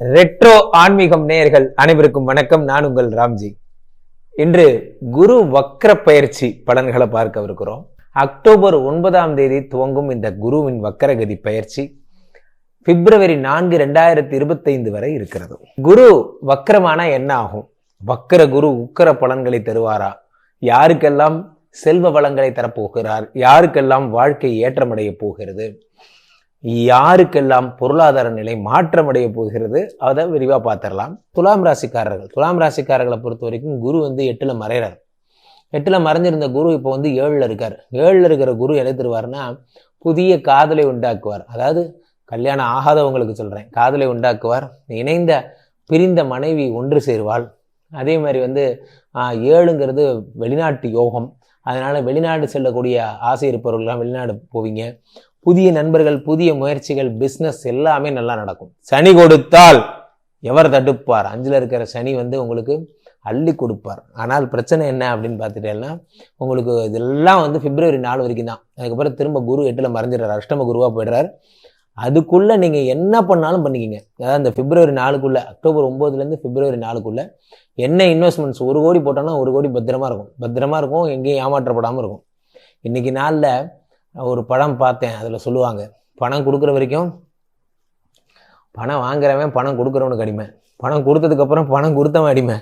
Retro ஆன்மீகம் நேயர்கள் அனைவருக்கும் வணக்கம். நான் உங்கள் ராம்ஜி. இன்று குரு வக்ர பயிற்சி பலன்களை பார்க்க இருக்கிறோம். அக்டோபர் ஒன்பதாம் தேதி துவங்கும் இந்த குருவின் வக்கரகதி பயிற்சி பிப்ரவரி நான்கு ரெண்டாயிரத்தி இருபத்தைந்து வரை இருக்கிறது. குரு வக்கரமானா என்ன ஆகும்? வக்கர குரு உக்கர பலன்களை தருவாரா? யாருக்கெல்லாம் செல்வ வளங்களை தரப்போகிறார்? யாருக்கெல்லாம் வாழ்க்கை ஏற்றமடைய போகிறது? யாருக்கெல்லாம் பொருளாதார நிலை மாற்றமடைய போகிறது அதை விரிவாக பார்த்துடலாம். துலாம் ராசிக்காரர்கள். துலாம் ராசிக்காரர்களை பொறுத்த வரைக்கும் குரு வந்து எட்டில் மறைகிறார் எட்டில் மறைஞ்சிருந்த குரு இப்போ வந்து ஏழில் இருக்கார். ஏழில் இருக்கிற குரு எதை தருவார்னா புதிய காதலை உண்டாக்குவார். அதாவது கல்யாணம் ஆகாதவங்களுக்கு சொல்கிறேன் காதலை உண்டாக்குவார். இணைந்த பிரிந்த மனைவி ஒன்று சேருவாள். அதே மாதிரி வந்து ஏழுங்கிறது வெளிநாட்டு யோகம். அதனால் வெளிநாடு செல்லக்கூடிய ஆசை இருப்பவர்கள்லாம் வெளிநாடு போவீங்க. புதிய நண்பர்கள் புதிய முயற்சிகள் பிஸ்னஸ் எல்லாமே நல்லா நடக்கும். சனி கொடுத்தால் எவர் தடுப்பார்? அஞ்சில் இருக்கிற சனி வந்து உங்களுக்கு அள்ளி கொடுப்பார். ஆனால் பிரச்சனை என்ன அப்படின்னு பார்த்துட்டேன்னா உங்களுக்கு இதெல்லாம் வந்து பிப்ரவரி நாலு வரைக்கும் தான். அதுக்கப்புறம் திரும்ப குரு எட்டில் மறைஞ்சிடுறாரு. அஷ்டம குருவாக போயிடுறார். அதுக்குள்ளே நீங்கள் என்ன பண்ணாலும் பண்ணிக்கிங்க. அதாவது இந்த பிப்ரவரி நாலுக்குள்ளே அக்டோபர் ஒம்போதுலேருந்து பிப்ரவரி நாலுக்குள்ளே என்ன இன்வெஸ்ட்மெண்ட்ஸ் ஒரு கோடி போட்டோம்னா ஒரு கோடி பத்திரமா இருக்கும். பத்திரமா இருக்கும் எங்கேயும் ஏமாற்றப்படாமல் இருக்கும். இன்னைக்கு நாளில் ஒரு படம் பார்த்தேன் அதில் சொல்லுவாங்க பணம் கொடுக்குற வரைக்கும் பணம் வாங்குறவன் பணம் கொடுக்குறவனுக்கு அடிமை. பணம் கொடுத்ததுக்கப்புறம் பணம் கொடுத்தவன் அடிமை.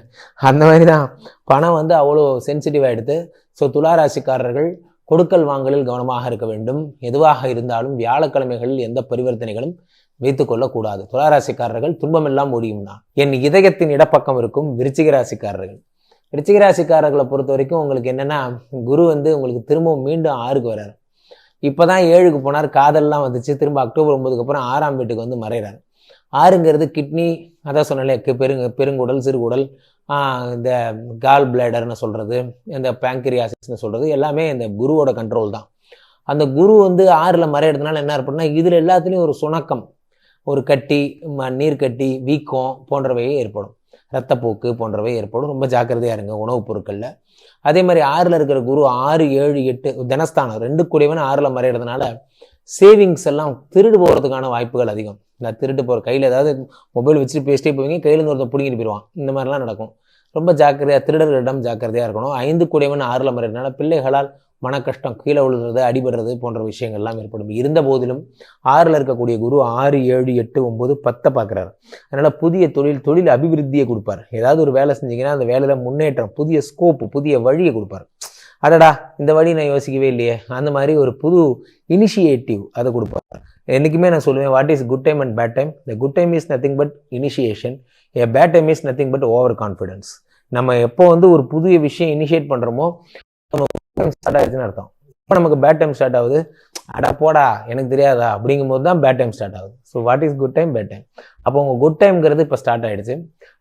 அந்த மாதிரி தான் பணம் வந்து அவ்வளோ சென்சிட்டிவ் ஆகிடுது ஸோ துளாராசிக்காரர்கள் கொடுக்கல் வாங்கலில் கவனமாக இருக்க வேண்டும். எதுவாக இருந்தாலும் வியாழக்கிழமைகளில் எந்த பரிவர்த்தனைகளும் வைத்துக் கொள்ளக்கூடாது. துளாராசிக்காரர்கள் துன்பமெல்லாம் தான். என் இதயத்தின் இடப்பக்கம் இருக்கும் விருச்சிக ராசிக்காரர்கள் விருச்சிக ராசிக்காரர்களை பொறுத்த வரைக்கும் உங்களுக்கு என்னென்னா குரு வந்து உங்களுக்கு திரும்பவும் மீண்டும் ஆறுக்கு வர்றாரு. இப்போ தான் ஏழுக்கு போனார். காதல்லாம் வந்துச்சு. திரும்ப அக்டோபர் ஒன்பதுக்கு அப்புறம் ஆறாம் வீட்டுக்கு வந்து மறைகிறார் ஆறுங்கிறது கிட்னி அதான் சொன்னாலே பெருங்க பெருங்குடல் சிறுகுடல் இந்த கால் பிளேடர்னு சொல்கிறது இந்த பேங்க்ரியாசிஸ்னு சொல்கிறது எல்லாமே இந்த குருவோட கண்ட்ரோல் தான். அந்த குரு வந்து ஆறில் மறையிறதுனால என்ன இருப்பதுன்னா இதில் எல்லாத்துலேயும் ஒரு சுணக்கம் ஒரு கட்டி ம- நீர்க்கட்டி வீக்கம் போன்றவையே ஏற்படும். ரத்தப்போக்கு போன்றவை ஏற்படும். ரொம்ப ஜாக்கிரதையாக இருங்க உணவுப் பொருட்களில். அதே மாதிரி ஆறில் இருக்கிற குரு ஆறு ஏழு எட்டு தனஸ்தானம் ரெண்டு கூடியவன் ஆறில் மறையிறதுனால சேவிங்ஸ் எல்லாம் திருடு போகிறதுக்கான வாய்ப்புகள் அதிகம். நான் திருட்டு போகிற கையில் ஏதாவது மொபைல் வச்சுட்டு பேசிட்டே போவீங்க கையில் ஒருத்தன் பிடிங்கிட்டு போயிடுவான் இந்த மாதிரிலாம் நடக்கும். ரொம்ப ஜாக்கிரதையாக திருடர்களிடம் ஜாக்கிரதையாக இருக்கணும். ஐந்து கூடியவன் ஆறில் மறைனால பிள்ளைகளால் மன கஷ்டம் கீழே விழுறது அடிபடுறது போன்ற விஷயங்கள்லாம் ஏற்படும். இருந்த போதிலும் ஆறில் இருக்கக்கூடிய குரு ஆறு ஏழு எட்டு ஒம்பது பத்தை பார்க்குறாரு. அதனால் புதிய தொழில் தொழில் அபிவிருத்தியை கொடுப்பார். ஏதாவது ஒரு வேலை செஞ்சீங்கன்னா அந்த வேலையில் முன்னேற்றம் புதிய ஸ்கோப்பு புதிய வழியை கொடுப்பார். அடடா இந்த வழி நான் யோசிக்கவே இல்லையே. அந்த மாதிரி ஒரு புது இனிஷியேட்டிவ் அதை கொடுப்பார். என்றைக்குமே நான் சொல்லுவேன் what is good time and bad time the good time is nothing but initiation a bad time is nothing but over confidence நம்ம எப்போ வந்து ஒரு புதிய விஷயம் இனிஷியேட் பண்ணுறோமோ ஸ்டார்ட் ஆயிடுச்சுன்னு அர்த்தம். இப்போ நமக்கு பேட் டைம் ஸ்டார்ட் ஆகுது. அடா போடா எனக்கு தெரியாதா? அப்படிங்கும்போது தான் பேட் டைம் ஸ்டார்ட் ஆகுது. So what is good time bad time அப்போ உங்கள் குட் டைம்ங்கிறது இப்போ ஸ்டார்ட் ஆகிடுச்சு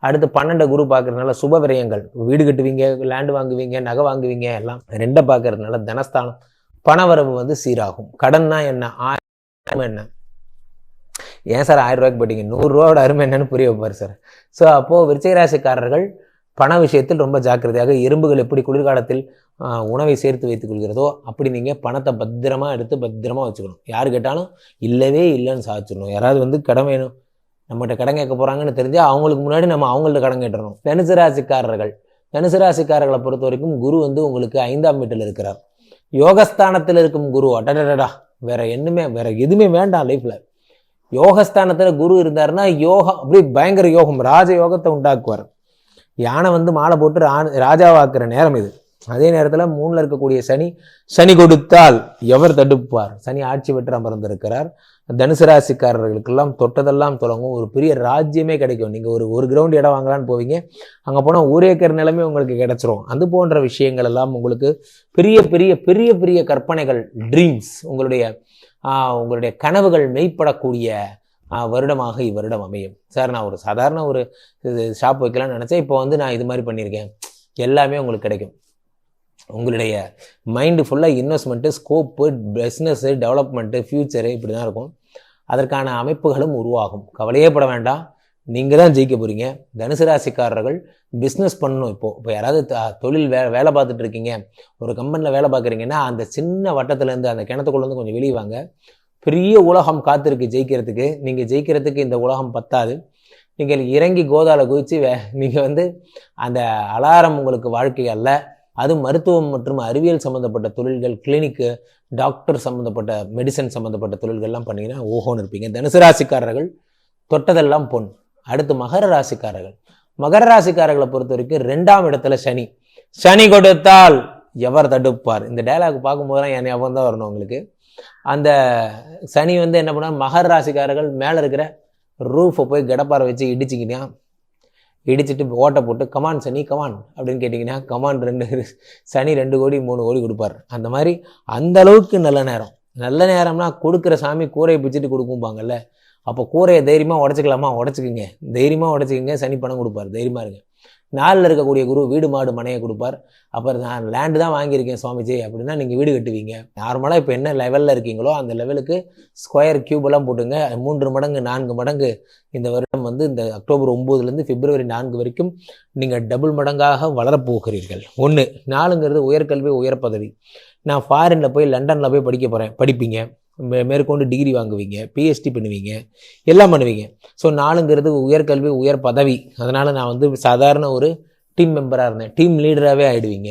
அடுத்து பன்னெண்டு குரு பார்க்கறதுனால சுப விரயங்கள். வீடு கட்டுவீங்க லேண்டு வாங்குவீங்க நகை வாங்குவீங்க எல்லாம். ரெண்டை பார்க்கறதுனால தனஸ்தானம். பணவரவு வந்து சீராகும். கடன் தான் என்ன? அருமை என்ன? ஏன் சார் ஆயிரம் ரூபாய்க்கு போட்டீங்க? நூறுரூவாவோட அருமை என்னன்னு புரிய வைப்பார் சார். ஸோ அப்போது விருச்சிகராசிக்காரர்கள் பண விஷயத்தில் ரொம்ப ஜாக்கிரதையாக எறும்புகள் எப்படி குளிர்காலத்தில் உணவை சேர்த்து வைத்துக் கொள்கிறதோ அப்படி நீங்கள் பணத்தை பத்திரமா எடுத்து பத்திரமா வச்சுக்கணும். யார் கேட்டாலும் இல்லவே இல்லைன்னு சாதிச்சிடணும். யாராவது வந்து கடன் வேணும். நம்மகிட்ட கடன் கேட்க போகிறாங்கன்னு தெரிஞ்சால் அவங்களுக்கு முன்னாடி நம்ம அவங்கள்ட்ட கடன் கேட்டுறணும். தனுசு ராசிக்காரர்கள். தனுசு ராசிக்காரர்களை பொறுத்த வரைக்கும் குரு வந்து உங்களுக்கு ஐந்தாம் வீட்டில் இருக்கிறார். யோகஸ்தானத்தில் இருக்கும் குரு அடடடா வேற என்னமே வேற எதுவுமே வேண்டாம் லைஃப்ல யோகஸ்தானத்தில் குரு இருந்தாருன்னா யோகம் அப்படியே பயங்கர யோகம் ராஜ யோகத்தை உண்டாக்குவார். யானை வந்து மாலை போட்டு ரா- ராஜாவாக்குற நேரம் இது. அதே நேரத்தில் மூணில் இருக்கக்கூடிய சனி சனி கொடுத்தால் எவர் தடுப்பார்? சனி ஆட்சி பெற்று அமர்ந்திருக்கிறார். தனுசு ராசிக்காரர்களுக்கெல்லாம் தொட்டதெல்லாம் தொடங்கும். ஒரு பெரிய ராஜ்யமே கிடைக்கும். நீங்கள் ஒரு ஒரு கிரவுண்ட் இடம் வாங்கலான்னு போவீங்க. அங்கே போனால் ஒரு ஏக்கர் நிலமே உங்களுக்கு கிடச்சிரும். அது போன்ற விஷயங்கள் எல்லாம் உங்களுக்கு பெரிய பெரிய பெரிய பெரிய கற்பனைகள் ட்ரீம்ஸ் உங்களுடைய உங்களுடைய கனவுகள் மெய்ப்படக்கூடிய வருடமாக இவ்வருடம் அமையும். சார் நான் ஒரு சாதாரண ஒரு இது ஷாப் வைக்கலாம்னு நினச்சேன். இப்போ வந்து நான் இது மாதிரி பண்ணியிருக்கேன். எல்லாமே உங்களுக்கு கிடைக்கும். உங்களுடைய மைண்டு ஃபுல்லாக investment scope business development future இப்படி தான் இருக்கும். அதற்கான அமைப்புகளும் உருவாகும். கவலையே பட வேண்டாம். நீங்கள் தான் ஜெயிக்க போகிறீங்க தனுசு ராசிக்காரர்கள் பிஸ்னஸ் பண்ணணும் இப்போது இப்போ யாராவது தொழில் வே வேலை பார்த்துட்டு இருக்கீங்க. ஒரு கம்பெனியில் வேலை பார்க்குறீங்கன்னா அந்த சின்ன வட்டத்துலேருந்து அந்த கிணத்துக்குள்ளேருந்து கொஞ்சம் வெளியே வாங்க. பெரிய உலகம் காத்திருக்கு ஜெயிக்கிறதுக்கு. நீங்கள் ஜெயிக்கிறதுக்கு இந்த உலகம் பத்தாது. நீங்கள் இறங்கி கோதாவில் குதித்து வே நீங்கள் வந்து அந்த அலாரம் உங்களுக்கு வாழ்க்கை அல்ல. அது மருத்துவம் மற்றும் அறிவியல் சம்மந்தப்பட்ட தொழில்கள் கிளினிக்கு டாக்டர் சம்மந்தப்பட்ட மெடிசன் சம்மந்தப்பட்ட தொழில்கள்லாம் பண்ணிங்கன்னா ஓஹோன்னு இருப்பீங்க. தனுசு ராசிக்காரர்கள் தொட்டதெல்லாம் பொன். அடுத்து மகர ராசிக்காரர்கள். மகர ராசிக்காரர்களை பொறுத்த வரைக்கும் ரெண்டாம் இடத்துல சனி. சனி கொடுத்தால் எவர் தடுப்பார்? இந்த டைலாக் பார்க்கும்போது தான் என் ஞாபகம் தான் வரணும் உங்களுக்கு. அந்த சனி வந்து என்ன பண்ணுவார்? மகர ராசிக்காரர்கள் மேலே இருக்கிற ரூஃபை போய் கடப்பாரை வச்சு இடிச்சிக்கிட்டா இடிச்சிட்டு ஓட்டை போட்டு கமான் சனி கமான் அப்படின்னு கேட்டிங்கன்னா கமான் ரெண்டு சனி ரெண்டு கோடி மூணு கோடி கொடுப்பார். அந்த மாதிரி அந்த அளவுக்கு நல்ல நேரம். நல்ல நேரம்னா கொடுக்குற சாமி கூரையை பிச்சுட்டு கொடுக்கும்பாங்கல்ல. அப்போ கூரையை தைரியமாக உடச்சிக்கலாமா? உடச்சிக்கிங்க. தைரியமாக உடச்சிக்கிங்க. சனி பணம் கொடுப்பார். தைரியமாக இருங்க. நாளில் இருக்கக்கூடிய குரு வீடு மாடு மனையை கொடுப்பார். அப்புறம் நான் லேண்டு தான் வாங்கியிருக்கேன் சுவாமிஜி. அப்படின்னா நீங்கள் வீடு கட்டுவீங்க. நார்மலாக இப்போ என்ன லெவலில் இருக்கீங்களோ அந்த லெவலுக்கு ஸ்கொயர் கியூபெல்லாம் போட்டுங்க. மூன்று மடங்கு நான்கு மடங்கு இந்த வருடம் வந்து இந்த அக்டோபர் ஒம்போதுலேருந்து பிப்ரவரி நான்கு வரைக்கும் நீங்கள் டபுள் மடங்காக வளரப்போகிறீர்கள் ஒன்று நாலுங்கிறது உயர்கல்வி உயர் பதவி. நான் ஃபாரினில் போய் லண்டனில் போய் படிக்க போகிறேன் படிப்பீங்க. மேற்கொண்டு டிகிரி வாங்குவீங்க பிஹெச்டி பண்ணுவீங்க எல்லாம் பண்ணுவீங்க. ஸோ நாலுங்கிறது உயர்கல்வி உயர் பதவி. அதனால் நான் வந்து சாதாரண ஒரு டீம் மெம்பராக இருந்தேன். டீம் லீடராகவே ஆகிடுவீங்க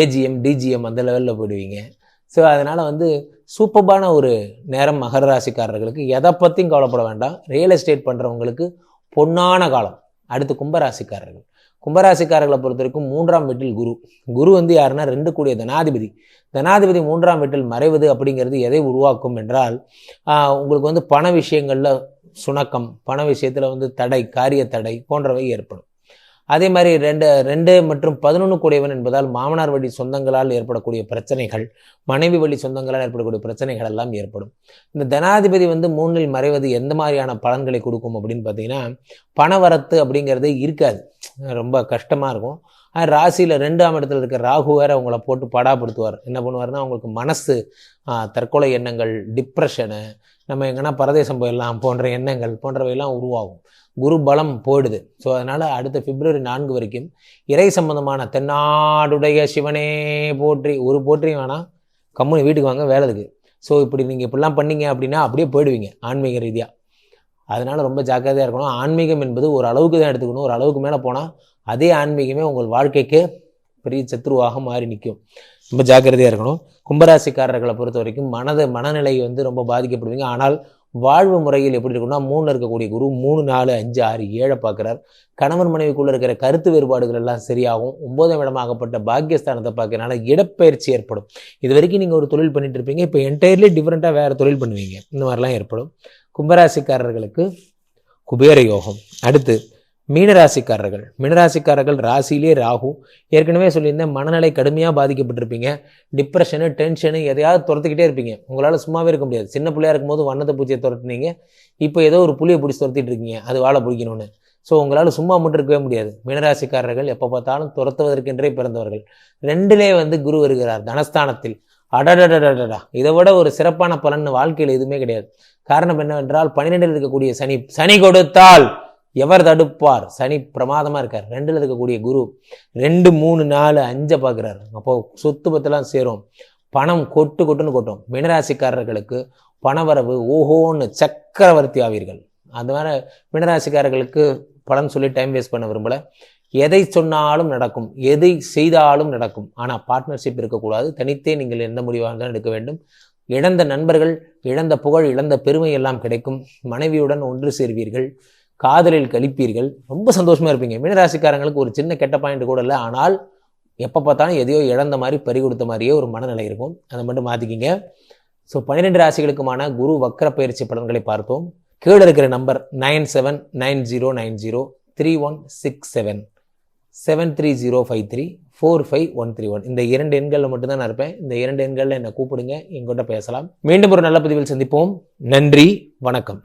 ஏஜிஎம் டிஜிஎம் அந்த லெவலில் போயிடுவீங்க. ஸோ அதனால் வந்து சூப்பர்பான ஒரு நேரம் மகர ராசிக்காரர்களுக்கு எதை பற்றியும் கவலைப்பட வேண்டாம். ரியல் எஸ்டேட் பண்ணுறவங்களுக்கு பொன்னான காலம். அடுத்து கும்பராசிக்காரர்கள். கும்பராசிக்காரர்களை பொறுத்த வரைக்கும் மூன்றாம் வீட்டில் குரு. குரு வந்து யாருன்னா ரெண்டு கூடிய தனாதிபதி. தனாதிபதி மூன்றாம் வீட்டில் மறைவது அப்படிங்கிறது எதை உருவாக்கும் என்றால் உங்களுக்கு வந்து பண விஷயங்களில் சுணக்கம் பண விஷயத்தில் வந்து தடை காரிய தடை போன்றவை ஏற்படும். அதே மாதிரி ரெண்டு ரெண்டு மற்றும் பதினொன்று கூடியவன் என்பதால் மாமனார் வழி சொந்தங்களால் ஏற்படக்கூடிய பிரச்சனைகள் மனைவி வழி சொந்தங்களால் ஏற்படக்கூடிய பிரச்சனைகள் எல்லாம் ஏற்படும். இந்த தனாதிபதி வந்து மூணில் மறைவது எந்த மாதிரியான பலன்களை கொடுக்கும் அப்படின்னு பார்த்தீங்கன்னா பணவரத்து அப்படிங்கிறது இருக்காது. ரொம்ப கஷ்டமாக இருக்கும். ராசியில் ரெண்டாம் இடத்துல இருக்க ராகு வேற அவங்கள போட்டு படாப்படுத்துவார். என்ன பண்ணுவார்னா அவங்களுக்கு மனசு தற்கொலை எண்ணங்கள் டிப்ரெஷனு நம்ம எங்கன்னா பரதேசம் போயிடலாம் போன்ற எண்ணங்கள் போன்றவையெல்லாம் உருவாகும். குரு பலம் போயிடுது. ஸோ அதனால் அடுத்த பிப்ரவரி நான்கு வரைக்கும் இறை சம்பந்தமான தென்னாடுடைய சிவனே போற்றி ஒரு போற்றியும் வேணாம் கம்முனு வீட்டுக்கு வாங்க வேலைக்கு ஸோ இப்படி நீங்கள் இப்படிலாம் பண்ணீங்க அப்படின்னா அப்படியே போயிடுவீங்க ஆன்மீக ரீதியாக அதனால் ரொம்ப ஜாக்கிரதையாக இருக்கணும். ஆன்மீகம் என்பது ஒரு அளவுக்கு தான் எடுத்துக்கணும். ஒரு அளவுக்கு மேலே போனால் அதே ஆன்மீகமே உங்கள் வாழ்க்கைக்கு பெரிய சத்ருவாக மாறி நிற்கும். ரொம்ப ஜாக்கிரதையாக இருக்கணும். கும்பராசிக்காரர்களை பொறுத்த வரைக்கும் மனது மனநிலை வந்து ரொம்ப பாதிக்கப்படுவீங்க. ஆனால் வாழ்வு முறையில் எப்படி இருக்குன்னா மூணில் இருக்கக்கூடிய குரு மூணு நாலு அஞ்சு ஆறு ஏழை பார்க்குறார். கணவன் மனைவிக்குள்ள இருக்கிற கருத்து வேறுபாடுகள் எல்லாம் சரியாகும். ஒன்பதாம் இடமாகப்பட்ட பாக்கியஸ்தானத்தை பார்க்கறனால இடப்பெயர்ச்சி ஏற்படும். இது வரைக்கும் நீங்கள் ஒரு தொழில் பண்ணிட்டு இருப்பீங்க. இப்போ என்டையர்லி டிஃப்ரெண்ட்டாக வேறு தொழில் பண்ணுவீங்க. இந்த மாதிரிலாம் ஏற்படும். கும்பராசிக்காரர்களுக்கு குபேர யோகம். அடுத்து மீனராசிக்காரர்கள். மீனராசிக்காரர்கள் ராசியிலே ராகு. ஏற்கனவே சொல்லியிருந்தேன் மனநிலை கடுமையாக பாதிக்கப்பட்டிருப்பீங்க. டிப்ரெஷனு டென்ஷனு எதையாவது துரத்துக்கிட்டே இருப்பீங்க. உங்களால் சும்மாவே இருக்க முடியாது. சின்ன பிள்ளையா இருக்கும்போது வண்ணத்தை பூச்சியை துரத்துனீங்க. இப்போ ஏதோ ஒரு புளியை பிடிச்சி துரத்திட்டு இருக்கீங்க. அது வாழை பிடிக்கணும்னு. ஸோ உங்களால் சும்மா மட்டும் இருக்கவே முடியாது. மீனராசிக்காரர்கள் எப்போ பார்த்தாலும் துரத்துவதற்கென்றே பிறந்தவர்கள். ரெண்டிலே வந்து குரு வருகிறார் தனஸ்தானத்தில். அடடடடடா இதை விட ஒரு சிறப்பான பலன் வாழ்க்கையில் எதுவுமே கிடையாது. காரணம் என்னவென்றால் பன்னிரெண்டில் இருக்கக்கூடிய சனி சனி கொடுத்தால் எவர் தடுப்பார்? சனி பிரமாதமாக இருக்கார். ரெண்டில் இருக்கக்கூடிய குரு ரெண்டு மூணு நாலு அஞ்சை பார்க்குறாரு. அப்போ சொத்து பத்தெல்லாம் சேரும். பணம் கொட்டு கொட்டுன்னு கொட்டும். மினராசிக்காரர்களுக்கு பணவரவு ஓஹோன்னு சக்கரவர்த்தி ஆவீர்கள். அந்த மாதிரி மினராசிக்காரர்களுக்கு பணம் சொல்லி டைம் வேஸ்ட் பண்ண விரும்பல. எதை சொன்னாலும் நடக்கும். எதை செய்தாலும் நடக்கும். ஆனால் பார்ட்னர்ஷிப் இருக்கக்கூடாது. தனித்தே நீங்கள் எந்த முடிவாக இருந்தாலும் எடுக்க வேண்டும். இழந்த நண்பர்கள் இழந்த புகழ் இழந்த பெருமை எல்லாம் கிடைக்கும். மனைவியுடன் ஒன்று சேர்வீர்கள். காதலில் கழிப்பீர்கள். ரொம்ப சந்தோஷமாக இருப்பீங்க. மீனராசிக்காரங்களுக்கு ஒரு சின்ன கெட்ட பாயிண்ட் கூட இல்லை. ஆனால் எப்போ பார்த்தாலும் எதையோ இழந்த மாதிரி பறி கொடுத்த மாதிரியே ஒரு மனநிலை இருக்கும். அதை மட்டும் மாற்றிக்கிங்க ஸோ பன்னிரெண்டு ராசிகளுக்குமான குரு வக்கர பயிற்சி பலன்களை பார்த்தோம். கீழே இருக்கிற number nine seven nine zero nine zero three one six seven seven three zero five three four five one three one இந்த இரண்டு எண்களில் மட்டும்தான் நான் இருப்பேன். இந்த இரண்டு எண்களில் என்னை கூப்பிடுங்க. எங்கிட்ட பேசலாம். மீண்டும் ஒரு நல்ல பதிவில் சந்திப்போம். நன்றி. வணக்கம்.